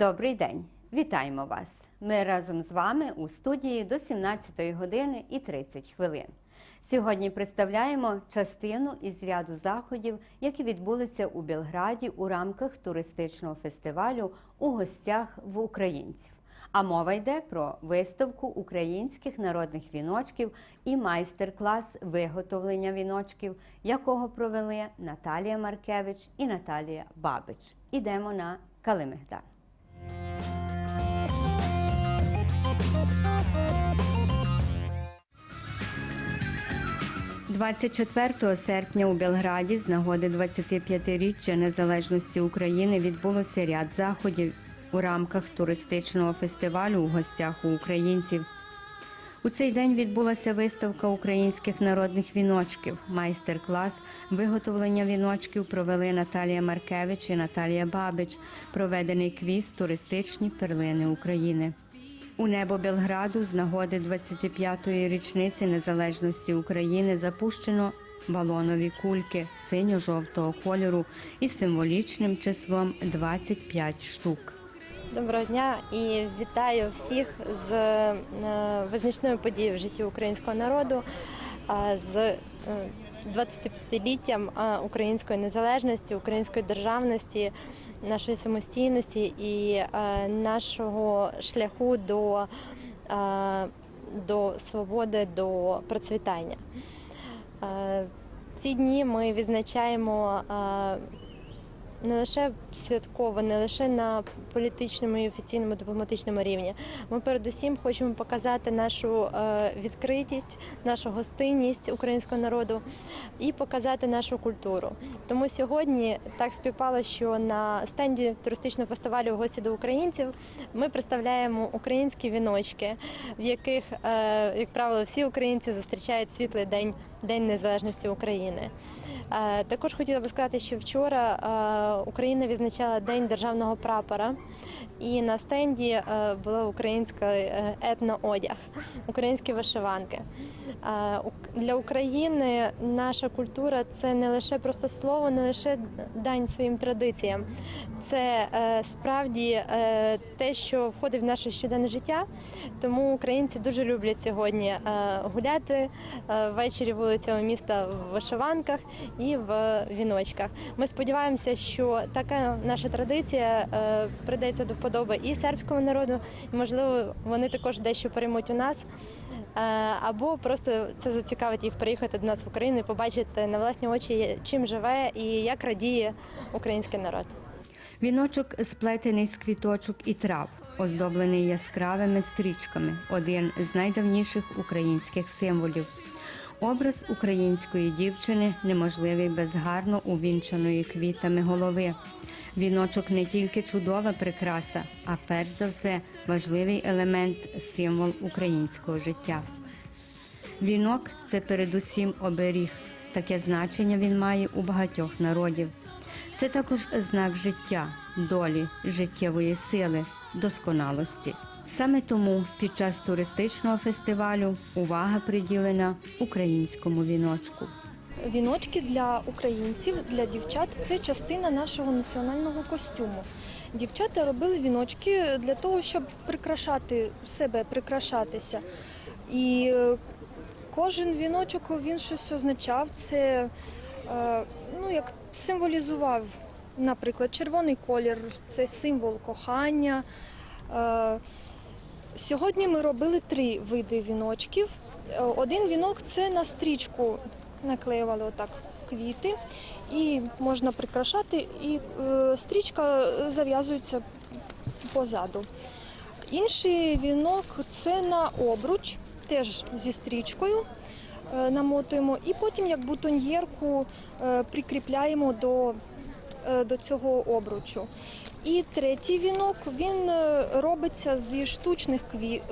Добрий день, вітаємо вас. Ми разом з вами у студії до 17 години і 30 хвилин. Сьогодні представляємо частину із ряду заходів, які відбулися у Білграді у рамках туристичного фестивалю у гостях в українців. А мова йде про виставку українських народних віночків і майстер-клас виготовлення віночків, якого провели Наталія Маркевич і Наталія Бабич. Ідемо на Калимигдан. 24 серпня у Белграді з нагоди 25-річчя незалежності України відбулося ряд заходів у рамках туристичного фестивалю у гостях у українців. У цей день відбулася виставка українських народних віночків. Майстер-клас виготовлення віночків провели Наталія Маркевич і Наталія Бабич. Проведений квіз туристичні перлини України. У небо Белграду з нагоди 25-ї річниці незалежності України запущено балонові кульки синьо-жовтого кольору із символічним числом 25 штук. Доброго дня і вітаю всіх з е, визначною подією в житті українського народу, з е, 25-літтям української незалежності, української державності, нашої самостійності і е, нашого шляху до, е, до свободи, до процвітання. Е, Ці дні ми відзначаємо е, не лише святково, не лише на політичному і офіційному дипломатичному рівні. Ми передусім хочемо показати нашу е, відкритість, нашу гостинність українського народу і показати нашу культуру. Тому сьогодні так співпало, що на стенді туристичного фестивалю гості до українців ми представляємо українські віночки, в яких, е, як правило, всі українці зустрічають світлий день День Незалежності України. Е, Також хотіла би сказати, що вчора е, Україна відзначала День державного прапора, і на стенді е, була українська е, етноодяг, українські вишиванки. Е, Для України наша культура це не лише просто слово, не лише дань своїм традиціям. Це справді те, що входить в наше щоденне життя. Тому українці дуже люблять сьогодні гуляти ввечері вулицями міста в вишиванках і в віночках. Ми сподіваємося, що така наша традиція прийдеться до вподоби і сербському народу, і можливо вони також дещо переймуть у нас. Е, Або просто це зацікавить їх приїхати до нас в Україну і побачити на власні очі, чим живе і як радіє український народ. Віночок сплетений з квіточок і трав, оздоблений яскравими стрічками, один з найдавніших українських символів. Образ української дівчини неможливий без гарно увінчаної квітами голови. Віночок не тільки чудова прикраса, а перш за все важливий елемент, символ українського життя. Вінок це передусім оберіг. Таке значення він має у багатьох народів. Це також знак життя, долі, життєвої сили, досконалості. Саме тому під час туристичного фестивалю увага приділена українському віночку. Віночки для українців, для дівчат це частина нашого національного костюму. Дівчата робили віночки для того, щоб прикрашати себе, прикрашатися. І е, кожен віночок він щось означав. Це е, ну, як символізував, наприклад, червоний колір це символ кохання. Сьогодні ми робили три види віночків. Е, Один вінок це на стрічку наклеювали отак квіти, і можна прикрашати, і е, стрічка зав'язується позаду. Інший вінок це на обруч, теж зі стрічкою е, намотуємо, і потім як бутоньєрку прикріпляємо до, до цього обручу. І третій вінок він е, робиться зі штучних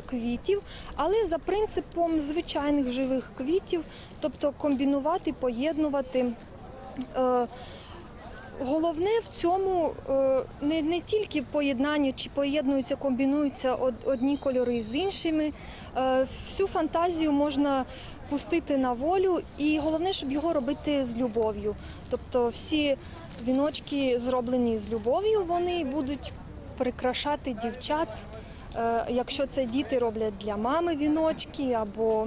квітів, але за принципом звичайних живих квітів, тобто комбінувати, поєднувати. Е, Головне в цьому е, не, не тільки в поєднанні, чи поєднуються, комбінуються одні кольори з іншими. Всю фантазію можна пустити на волю, і головне, щоб його робити з любов'ю. Тобто всі віночки зроблені з любов'ю, вони будуть прикрашати дівчат. Е, Якщо це діти роблять для мами віночки або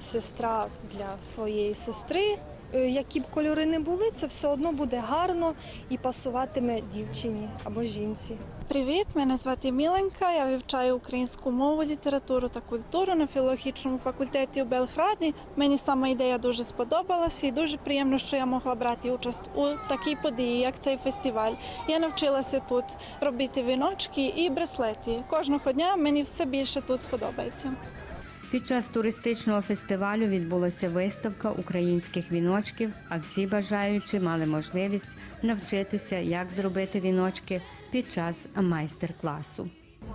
сестра для своєї сестри, які б кольори не були, це все одно буде гарно і пасуватиме дівчині або жінці. Привіт, мене звати Міленка. Я вивчаю українську мову, літературу та культуру на філологічному факультеті у Белграді. Мені сама ідея дуже сподобалася і дуже приємно, що я могла брати участь у такій події, як цей фестиваль. Я навчилася тут робити віночки і браслети. Кожного дня мені все більше тут сподобається. Під час туристичного фестивалю відбулася виставка українських віночків, а всі бажаючі мали можливість навчитися, як зробити віночки під час майстер-класу.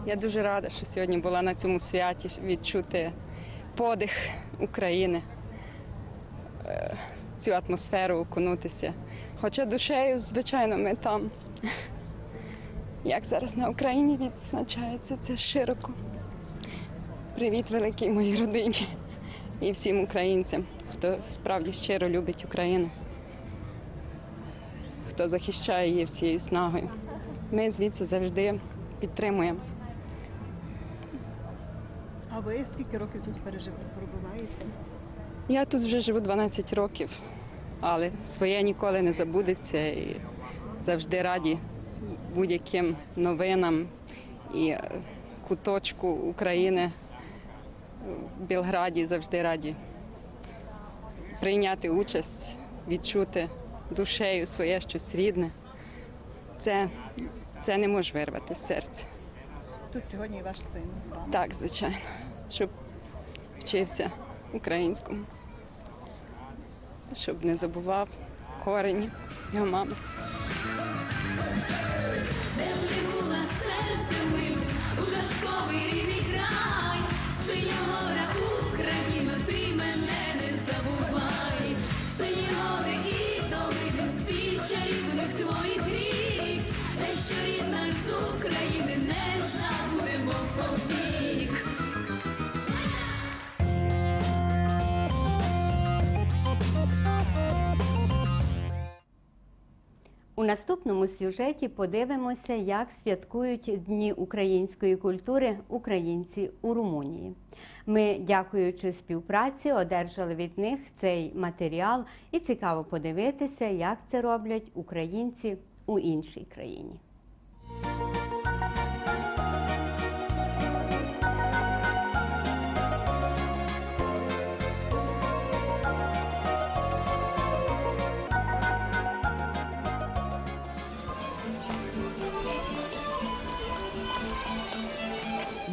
Я дуже рада, що сьогодні була на цьому святі відчути подих України, е, цю атмосферу окунутися. Хоча душею, звичайно, ми там. Як зараз на Україні відзначається це широко. Привіт великій моїй родині і всім українцям, хто справді щиро любить Україну, хто захищає її всією снагою. Ми звідси завжди підтримуємо. А ви скільки років тут переживаєте, пробуваєте? Я тут вже живу 12 років, але своє ніколи не забудеться і завжди раді будь-яким новинам і е, куточку України в Білграді завжди раді прийняти участь, відчути душею своє щось рідне. Це, це не може вирвати з серця. Тут сьогодні і ваш син з вами. Так, звичайно, щоб вчився українському, щоб не забував корені його мами. У наступному сюжеті подивимося, як святкують Дні української культури українці у Румунії. Ми, дякуючи співпраці, одержали від них цей матеріал і цікаво подивитися, як це роблять українці у іншій країні.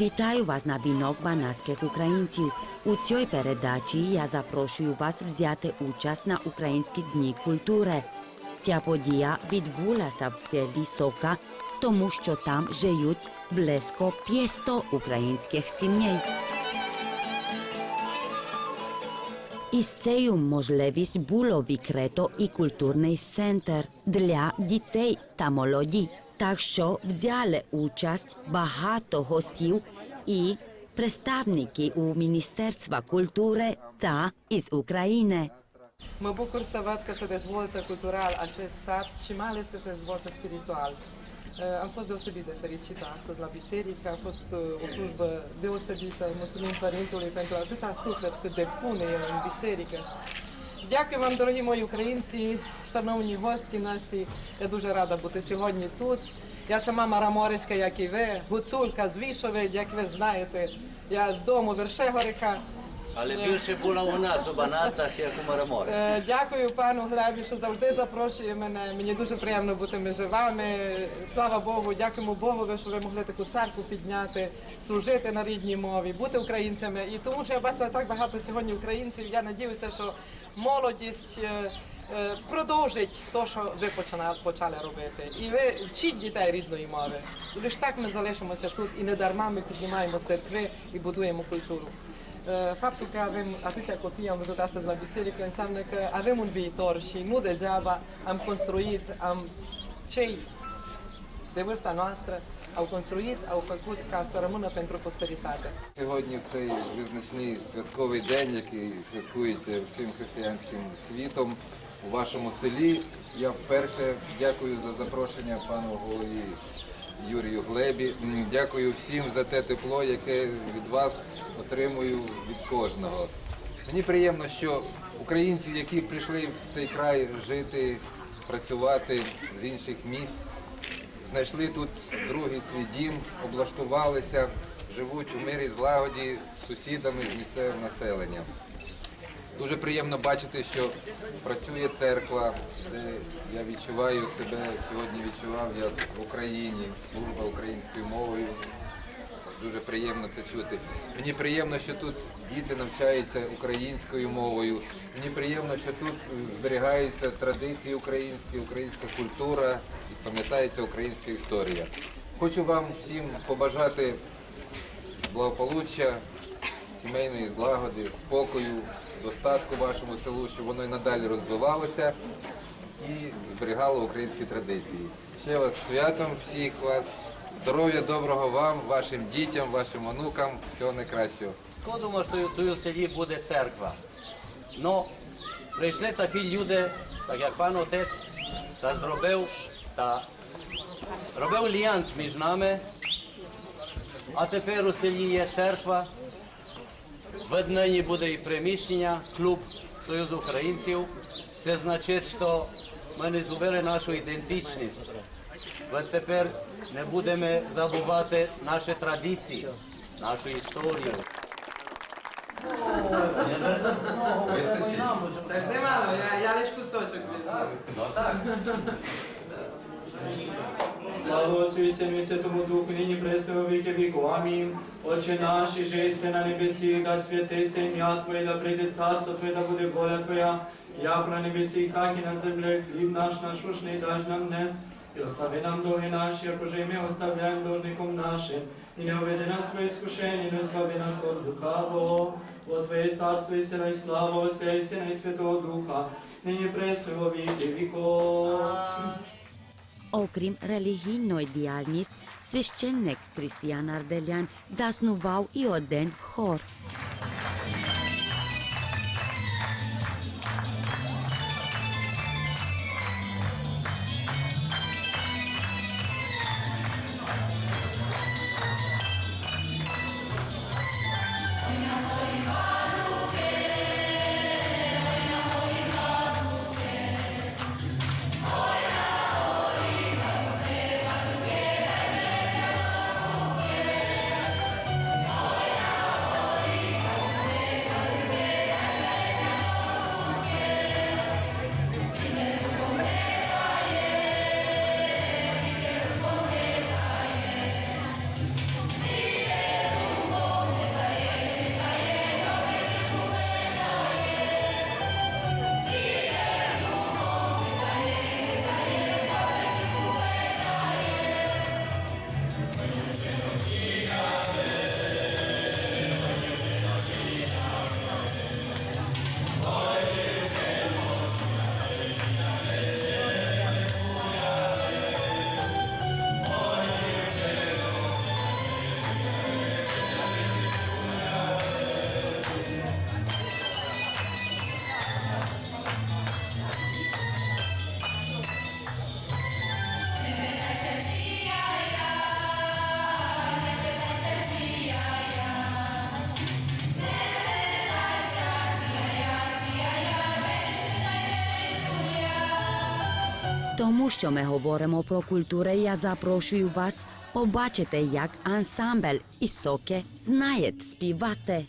Вітаю вас на вінок банатських українців. У цій передачі я запрошую вас взяти участь на Українські дні культури. Ця подія відбулася в селі Сока, тому що там живуть близько 500 українських сімей. Із цією можливість було відкрито і культурний центр для дітей та молоді. Так що взяли участь багато гостів і представники у Міністерства культури та із України. Mă bucur să văd că se dezvoltă cultural acest sat și mai ales că se dezvoltă spiritual. Uh, Am fost deosebit de fericită astăzi la biserică, a fost uh, o slujbă deosebită. Mulțumim Părintului pentru atâta suflet cât depune el în biserică. Дякую вам, дорогі мої українці, шановні гості наші. Я дуже рада бути сьогодні тут. Я сама Мараморська, як і ви, гуцулька з Вішове, як ви знаєте. Я з дому Вершегориха. Але більше була у нас у Банатах, як у Мараморі. Е, Дякую пану Глебі, що завжди запрошує мене. Мені дуже приємно бути між вами. Слава Богу, дякуємо Богу, що ви могли таку церкву підняти, служити на рідній мові, бути українцями. І тому, що я бачила так багато сьогодні українців. Я надіюся, що молодість. е, е, Продовжить те, що ви почали робити, і ви вчіть дітей рідної мови. І лише так ми залишимося тут, і не дарма ми піднімаємо церкви і будуємо культуру. Uh, Faptul că avem atâția copii, am văzut astăzi la biserică, înseamnă că avem un viitor și nu degeaba am construit, am cei de vârsta noastră au construit, au făcut ca să rămână pentru posteritate. Сьогодні цей визначний святковий день, який святкується всім християнським світом у вашому селі. Я вперше дякую за запрошення пану голові Юрію Глебі. Дякую всім за те тепло, яке від вас отримую від кожного. Мені приємно, що українці, які прийшли в цей край жити, працювати з інших місць, знайшли тут другий свій дім, облаштувалися, живуть у мирі, злагоді з сусідами, з місцевим населенням. Дуже приємно бачити, що працює церква, де я відчуваю себе сьогодні відчував як в Україні, служба українською мовою. Дуже приємно це чути. Мені приємно, що тут діти навчаються українською мовою. Мені приємно, що тут зберігаються традиції українські, українська культура і пам'ятається українська історія. Хочу вам всім побажати благополуччя, сімейної злагоди, спокою, достатку вашому селу, щоб воно і надалі розвивалося і зберігало українські традиції. Ще вас святом всіх вас. Здоров'я доброго вам, вашим дітям, вашим онукам, всього найкращого. Хто думав, що тут селі буде церква? Ну, прийшли такі люди, так як пан отець, та зробив, та робив альянс між нами, а тепер у селі є церква, в нині буде і приміщення, клуб Союз українців. Це значить, що ми не згубили нашу ідентичність. Бо тепер не будемо забувати наші традиції, нашу історію. Та ж немало, я, я лиш кусочок візьму. Слава Отцю і Сину і Святому Духу, нині пресне во віки віку. Амінь. Отче наш, і жиси на небесі, да святиться ім'я Твоє, да прийде царство Твоє, да буде воля Твоя, як на небесі, так і на землі. Хліб наш насушний даж нам днес, і остави нам долги наші, як уже ми оставляємо должником нашим. І не введи нас в іскушення, не збави нас від лукавого. Бо Твоє царство і сила, і слава Отця і Сина, і Святого Духа, нині пресне во віки віков. Окрім релігійної діяльність, священник Крістіан Арделян заснував і один хор. Що ми говоримо про культури, я запрошую вас побачити, як ансамбль соке знає співати.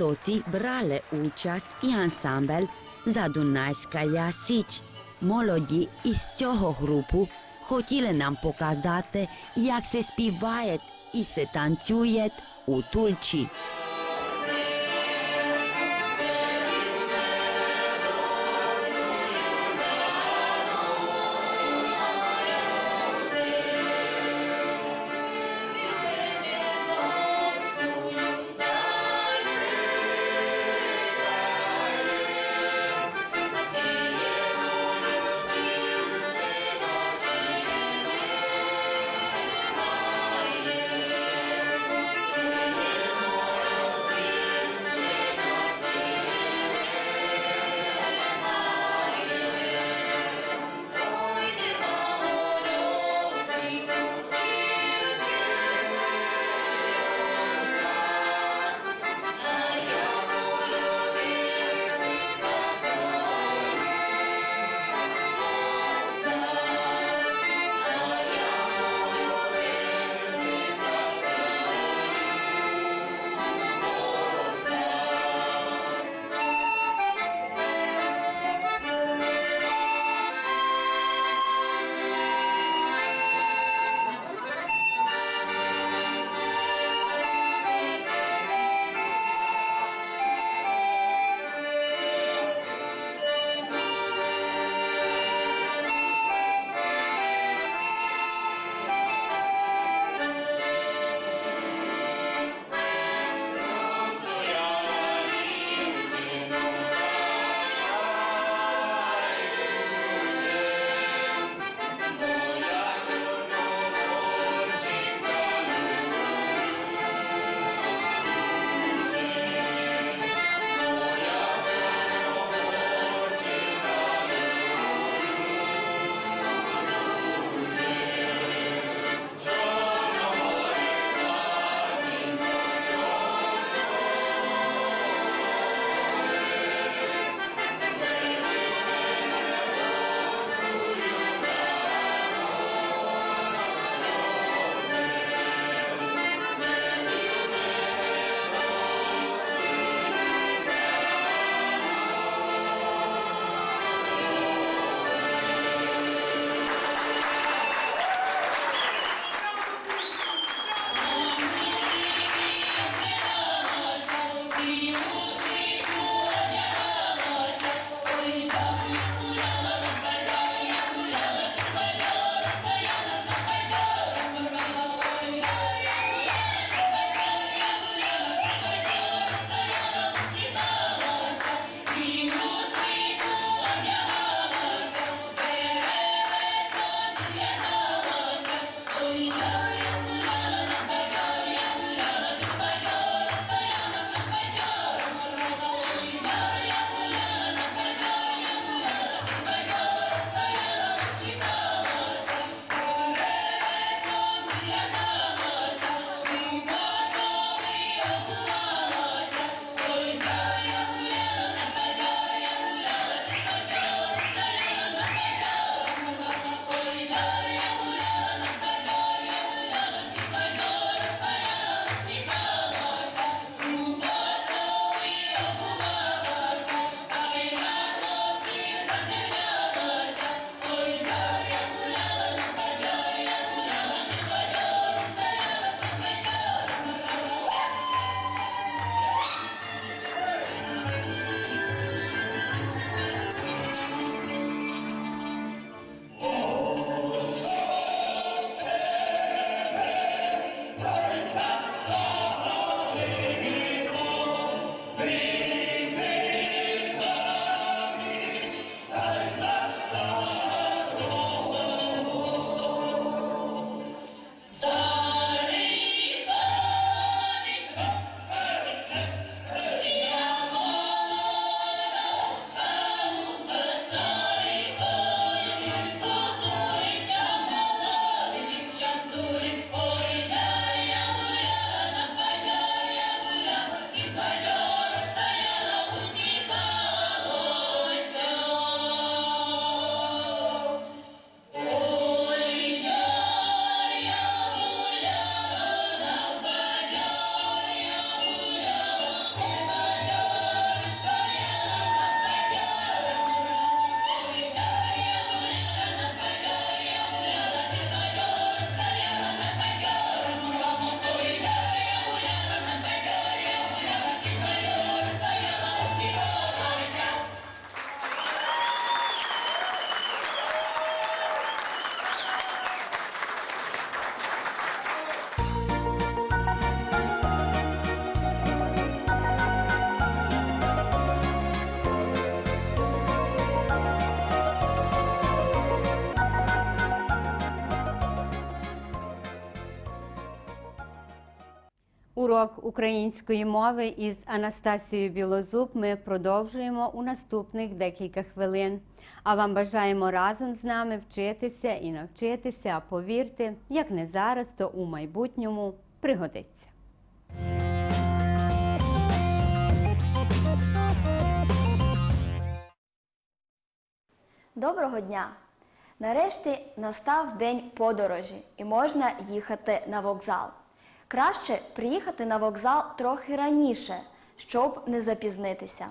У brale účast i ansambel za Задунайська я Молоді із цього групу хотіли нам показати, як се співає і се танцює у Тульчі. Української мови із Анастасією Білозуб ми продовжуємо у наступних декілька хвилин. А вам бажаємо разом з нами вчитися і навчитися, а повірте, як не зараз, то у майбутньому пригодиться. Доброго дня! Нарешті настав день подорожі і можна їхати на вокзал. Краще приїхати на вокзал трохи раніше, щоб не запізнитися.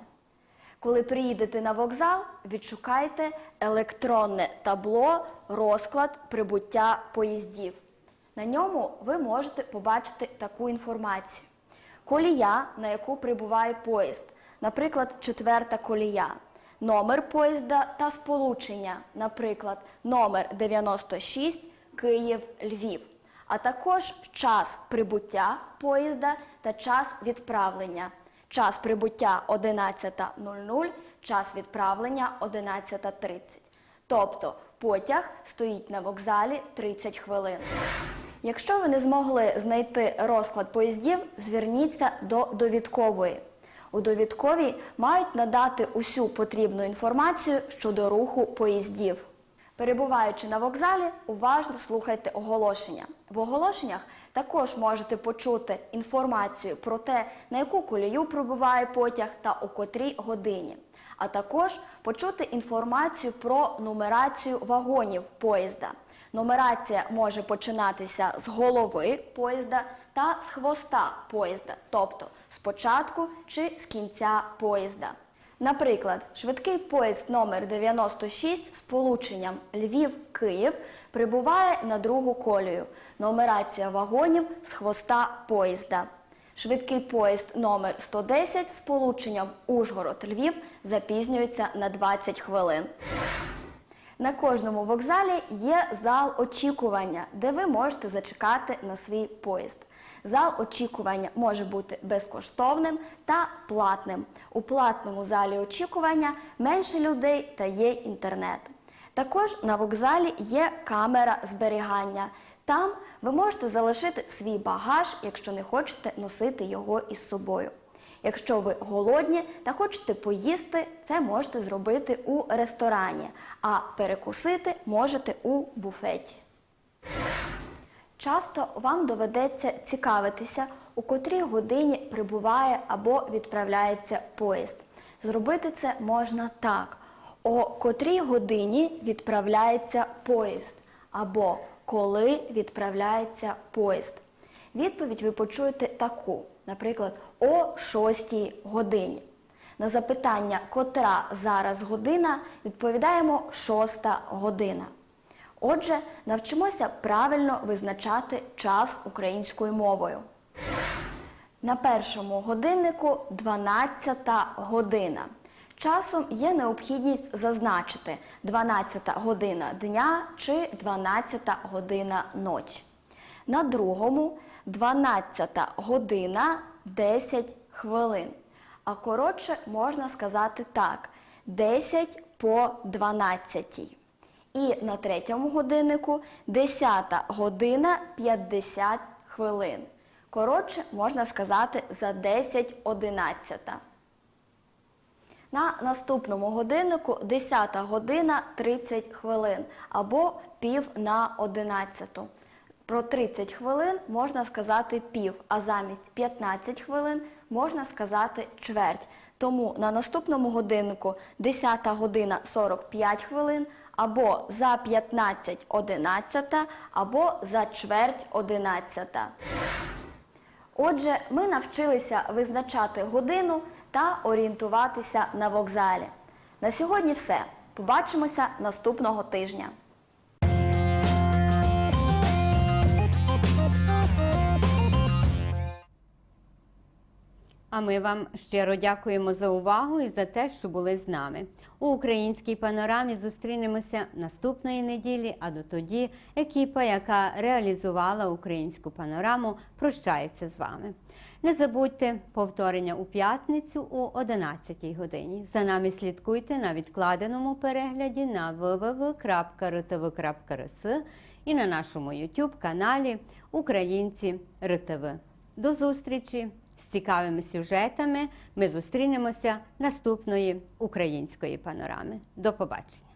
Коли приїдете на вокзал, відшукайте електронне табло розклад прибуття поїздів. На ньому ви можете побачити таку інформацію. Колія, на яку прибуває поїзд, наприклад, четверта колія, номер поїзда та сполучення, наприклад, номер 96 Київ-Львів, а також час прибуття поїзда та час відправлення. Час прибуття 11.00, час відправлення 11.30. Тобто потяг стоїть на вокзалі 30 хвилин. Якщо ви не змогли знайти розклад поїздів, зверніться до довідкової. У довідковій мають надати усю потрібну інформацію щодо руху поїздів. Перебуваючи на вокзалі, уважно слухайте оголошення. В оголошеннях також можете почути інформацію про те, на яку колію пробуває потяг та у котрій годині, а також почути інформацію про нумерацію вагонів поїзда. Нумерація може починатися з голови поїзда та з хвоста поїзда, тобто з початку чи з кінця поїзда. Наприклад, швидкий поїзд номер 96 з полученням Львів-Київ прибуває на другу колію. Нумерація вагонів з хвоста поїзда. Швидкий поїзд номер 110 з полученням Ужгород-Львів запізнюється на 20 хвилин. На кожному вокзалі є зал очікування, де ви можете зачекати на свій поїзд. Зал очікування може бути безкоштовним та платним. У платному залі очікування менше людей та є інтернет. Також на вокзалі є камера зберігання. Там ви можете залишити свій багаж, якщо не хочете носити його із собою. Якщо ви голодні та хочете поїсти, це можете зробити у ресторані, а перекусити можете у буфеті. Часто вам доведеться цікавитися, у котрій годині прибуває або відправляється поїзд. Зробити це можна так: о котрій годині відправляється поїзд, або коли відправляється поїзд. Відповідь ви почуєте таку, наприклад, о 6 годині. На запитання, котра зараз година, відповідаємо 6 година. Отже, навчимося правильно визначати час українською мовою. На першому годиннику 12 година. Часом є необхідність зазначити 12 година дня чи 12 година ночі. На другому 12 година 10 хвилин. А коротше можна сказати так: 10 по 12. І на третьому годиннику 10 година 50 хвилин. Коротше, можна сказати за 10.11. На наступному годиннику 10 година 30 хвилин або пів на 11. Про 30 хвилин можна сказати пів, а замість 15 хвилин можна сказати чверть. Тому на наступному годиннику 10 година 45 хвилин, або за 15 11, або за чверть 11. Отже, ми навчилися визначати годину та орієнтуватися на вокзалі. На сьогодні все. Побачимося наступного тижня. А ми вам щиро дякуємо за увагу і за те, що були з нами. У українській панорамі зустрінемося наступної неділі. А до тоді екіпа, яка реалізувала українську панораму, прощається з вами. Не забудьте повторення у п'ятницю у 11 годині. За нами слідкуйте на відкладеному перегляді на www.rtv.rs і на нашому YouTube каналі Українці РТВ. До зустрічі цікавими сюжетами. Ми зустрінемося наступної української панорами. До побачення.